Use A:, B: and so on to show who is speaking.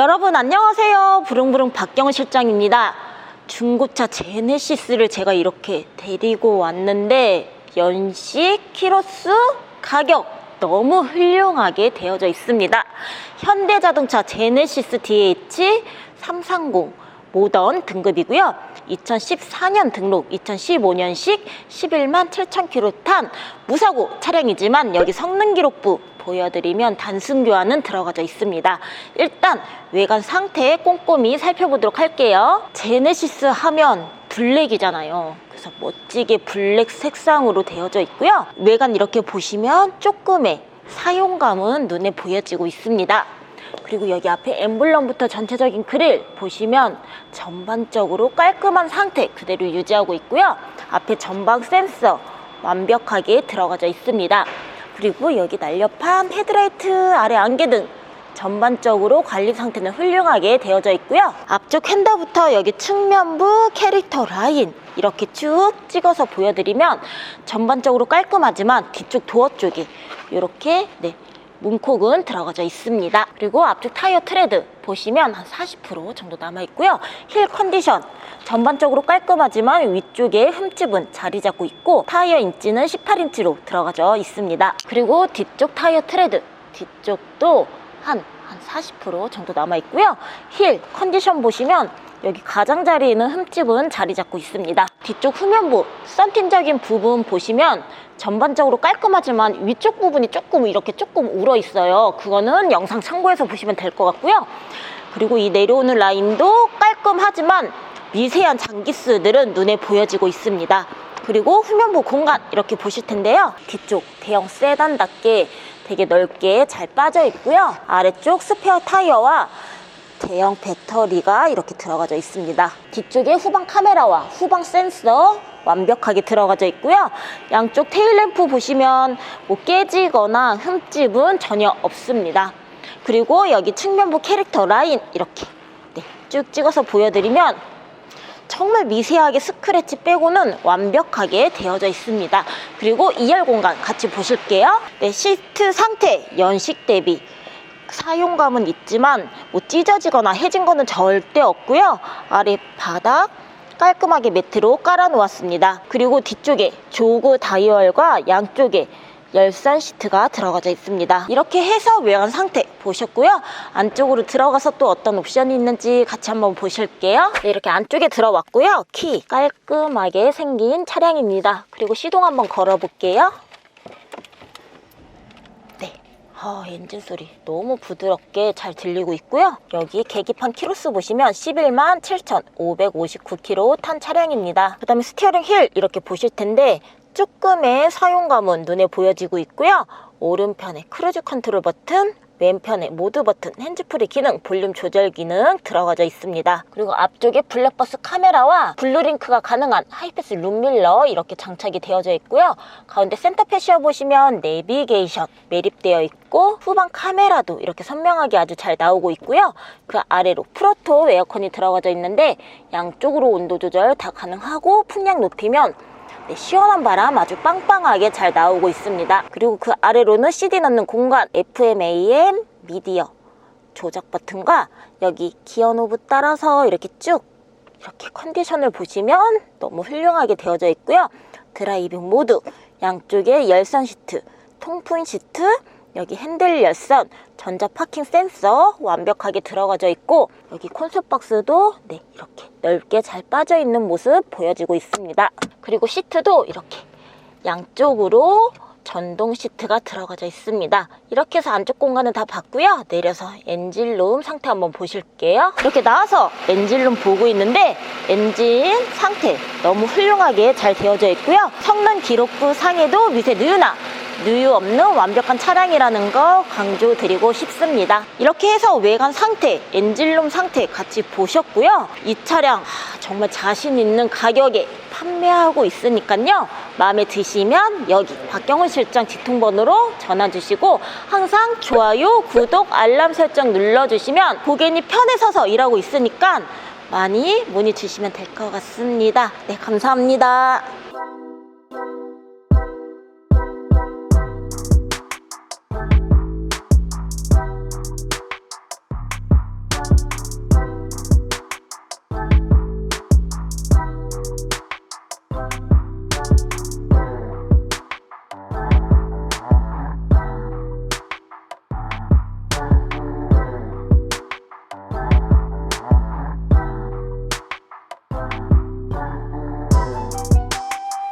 A: 여러분 안녕하세요. 부릉부릉 박경은 실장입니다. 중고차 제네시스를 제가 이렇게 데리고 왔는데 연식, 키로수, 가격 너무 훌륭하게 되어져 있습니다. 현대자동차 제네시스 DH 330 모던 등급이고요. 2014년 등록, 2015년식 11만 7천 킬로 탄 무사고 차량이지만 여기 성능 기록부 보여드리면 단순 교환은 들어가져 있습니다. 일단 외관 상태 꼼꼼히 살펴보도록 할게요. 제네시스 하면 블랙이잖아요. 그래서 멋지게 블랙 색상으로 되어져 있고요. 외관 이렇게 보시면 조금의 사용감은 눈에 보여지고 있습니다. 그리고 여기 앞에 엠블럼부터 전체적인 그릴 보시면 전반적으로 깔끔한 상태 그대로 유지하고 있고요. 앞에 전방 센서 완벽하게 들어가져 있습니다. 그리고 여기 날렵한 헤드라이트 아래 안개 등 전반적으로 관리 상태는 훌륭하게 되어져 있고요. 앞쪽 핸더부터 여기 측면부 캐릭터 라인 이렇게 쭉 찍어서 보여드리면 전반적으로 깔끔하지만 뒤쪽 도어 쪽에 이렇게 네, 문콕은 들어가져 있습니다. 그리고 앞쪽 타이어 트레드 보시면 한 40% 정도 남아 있고요. 힐 컨디션 전반적으로 깔끔하지만 위쪽에 흠집은 자리 잡고 있고 타이어 인치는 18인치로 들어가져 있습니다. 그리고 뒤쪽 타이어 트레드 뒤쪽도 한, 한 40% 정도 남아 있고요. 힐 컨디션 보시면 여기 가장자리에는 흠집은 자리 잡고 있습니다. 뒤쪽 후면부, 썬팅적인 부분 보시면 전반적으로 깔끔하지만 위쪽 부분이 조금 이렇게 조금 울어 있어요. 그거는 영상 참고해서 보시면 될 것 같고요. 그리고 이 내려오는 라인도 깔끔하지만 미세한 장기스들은 눈에 보여지고 있습니다. 그리고 후면부 공간 이렇게 보실 텐데요. 뒤쪽 대형 세단답게 되게 넓게 잘 빠져 있고요. 아래쪽 스페어 타이어와 대형 배터리가 이렇게 들어가져 있습니다. 뒤쪽에 후방 카메라와 후방 센서 완벽하게 들어가져 있고요. 양쪽 테일램프 보시면 뭐 깨지거나 흠집은 전혀 없습니다. 그리고 여기 측면부 캐릭터 라인 이렇게 네, 쭉 찍어서 보여드리면 정말 미세하게 스크래치 빼고는 완벽하게 되어져 있습니다. 그리고 2열 공간 같이 보실게요. 네, 시트 상태 연식 대비 사용감은 있지만 뭐 찢어지거나 해진 거는 절대 없고요. 아래 바닥 깔끔하게 매트로 깔아 놓았습니다. 그리고 뒤쪽에 조그 다이얼과 양쪽에 열선 시트가 들어가져 있습니다. 이렇게 해서 외관 상태 보셨고요. 안쪽으로 들어가서 또 어떤 옵션이 있는지 같이 한번 보실게요. 네, 이렇게 안쪽에 들어왔고요. 키 깔끔하게 생긴 차량입니다. 그리고 시동 한번 걸어볼게요. 네. 아, 엔진 소리 너무 부드럽게 잘 들리고 있고요. 여기 계기판 키로수 보시면 11만 7,559km 탄 차량입니다. 그 다음에 스티어링 힐 이렇게 보실 텐데 조금의 사용감은 눈에 보여지고 있고요. 오른편에 크루즈 컨트롤 버튼, 왼편에 모드 버튼, 핸즈프리 기능, 볼륨 조절 기능 들어가져 있습니다. 그리고 앞쪽에 블랙버스 카메라와 블루링크가 가능한 하이패스 룸밀러 이렇게 장착이 되어져 있고요. 가운데 센터 패시어 보시면 내비게이션 매립되어 있고 후방 카메라도 이렇게 선명하게 아주 잘 나오고 있고요. 그 아래로 프로토 에어컨이 들어가져 있는데 양쪽으로 온도 조절 다 가능하고 풍량 높이면 네, 시원한 바람 아주 빵빵하게 잘 나오고 있습니다. 그리고 그 아래로는 CD 넣는 공간, FM, AM, 미디어 조작 버튼과 여기 기어 노브 따라서 이렇게 쭉 이렇게 컨디션을 보시면 너무 훌륭하게 되어져 있고요. 드라이빙 모드, 양쪽에 열선 시트, 통풍 시트, 여기 핸들 열선, 전자 파킹 센서 완벽하게 들어가져 있고 여기 콘솔 박스도 네 이렇게 넓게 잘 빠져 있는 모습 보여지고 있습니다. 그리고 시트도 이렇게 양쪽으로 전동 시트가 들어가져 있습니다. 이렇게 해서 안쪽 공간은 다 봤고요. 내려서 엔진룸 상태 한번 보실게요. 이렇게 나와서 엔진룸 보고 있는데 엔진 상태 너무 훌륭하게 잘 되어져 있고요. 성능 기록부 상에도 미세 누유나 누유 없는 완벽한 차량이라는 거 강조드리고 싶습니다. 이렇게 해서 외관 상태, 엔진룸 상태 같이 보셨고요. 이 차량 하, 정말 자신 있는 가격에 판매하고 있으니까요. 마음에 드시면 여기 박경훈 실장 뒤통번호로 전화 주시고 항상 좋아요, 구독, 알람 설정 눌러주시면 고객님 편에 서서 일하고 있으니까 많이 문의 주시면 될 것 같습니다. 네, 감사합니다.